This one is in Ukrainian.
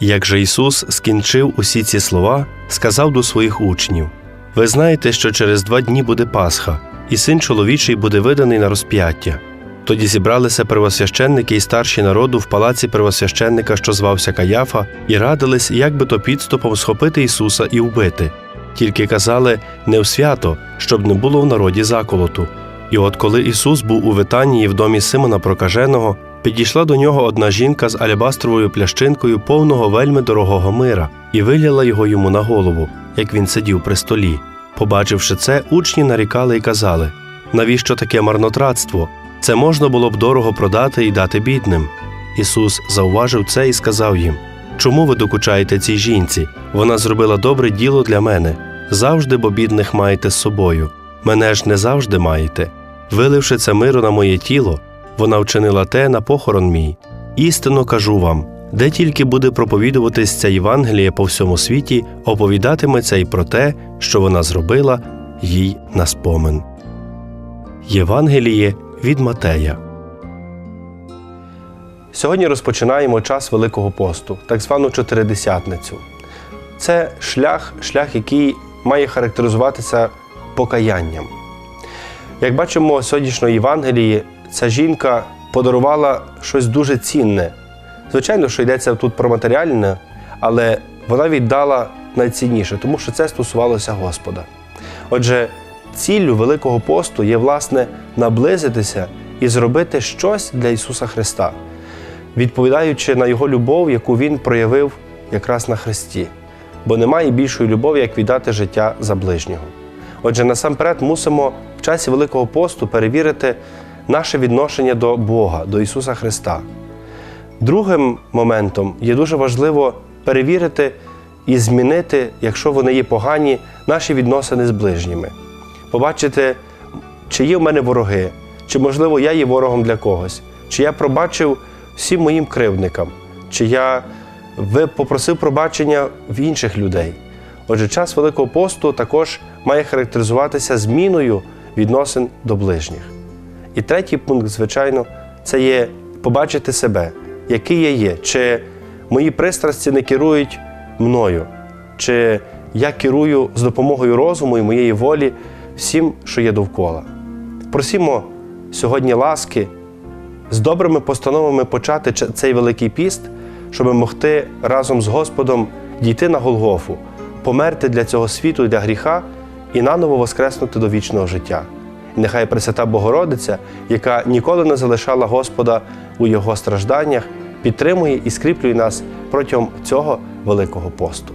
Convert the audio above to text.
Як же Ісус скінчив усі ці слова, сказав до своїх учнів: Ви знаєте, що через два дні буде Пасха, і син чоловічий буде виданий на розп'яття. Тоді зібралися первосвященники і старші народу в палаці первосвященника, що звався Каяфа, і радились, як би то підступом схопити Ісуса і вбити. Тільки казали не в свято, щоб не було в народі заколоту. І от коли Ісус був у Витанії в домі Симона Прокаженого, підійшла до нього одна жінка з алябастровою плящинкою повного вельми дорогого мира, і виляла його йому на голову, як він сидів при столі. Побачивши це, учні нарікали і казали: навіщо таке марнотратство? Це можна було б дорого продати і дати бідним. Ісус зауважив це і сказав їм: Чому ви докучаєте цій жінці? Вона зробила добре діло для мене. Завжди бо бідних маєте з собою. Мене ж не завжди маєте. Виливши це миру на моє тіло, вона вчинила те на похорон мій. Істинно кажу вам, де тільки буде проповідуватись ця Євангеліє по всьому світі, оповідатиметься й про те, що вона зробила їй на спомин. Євангеліє від Матея. Сьогодні розпочинаємо час Великого посту, так звану чотиридесятницю. Це шлях, шлях, який має характеризуватися покаянням. Як бачимо в сьогоднішньої Євангелії, ця жінка подарувала щось дуже цінне. Звичайно, що йдеться тут про матеріальне, але вона віддала найцінніше, тому що це стосувалося Господа. Отже, ціллю Великого посту є, власне, наблизитися і зробити щось для Ісуса Христа, відповідаючи на Його любов, яку Він проявив якраз на Христі. Бо немає більшої любові, як віддати життя за ближнього. Отже, насамперед мусимо в часі Великого посту перевірити наше відношення до Бога, до Ісуса Христа. Другим моментом є дуже важливо перевірити і змінити, якщо вони є погані, наші відносини з ближніми. Побачити, чи є в мене вороги, чи, можливо, я є ворогом для когось, чи я пробачив всім моїм кривдникам, чи я попросив пробачення в інших людей. Отже, час Великого посту також має характеризуватися зміною відносин до ближніх. І третій пункт, звичайно, це є побачити себе, який я є, чи мої пристрасті не керують мною, чи я керую з допомогою розуму і моєї волі всім, що є довкола. Просімо сьогодні ласки з добрими постановами почати цей великий піст, щоб могти разом з Господом дійти на Голгофу, померти для цього світу для гріха і наново воскреснути до вічного життя. Нехай Пресвята Богородиця, яка ніколи не залишала Господа у Його стражданнях, підтримує і скріплює нас протягом цього великого посту.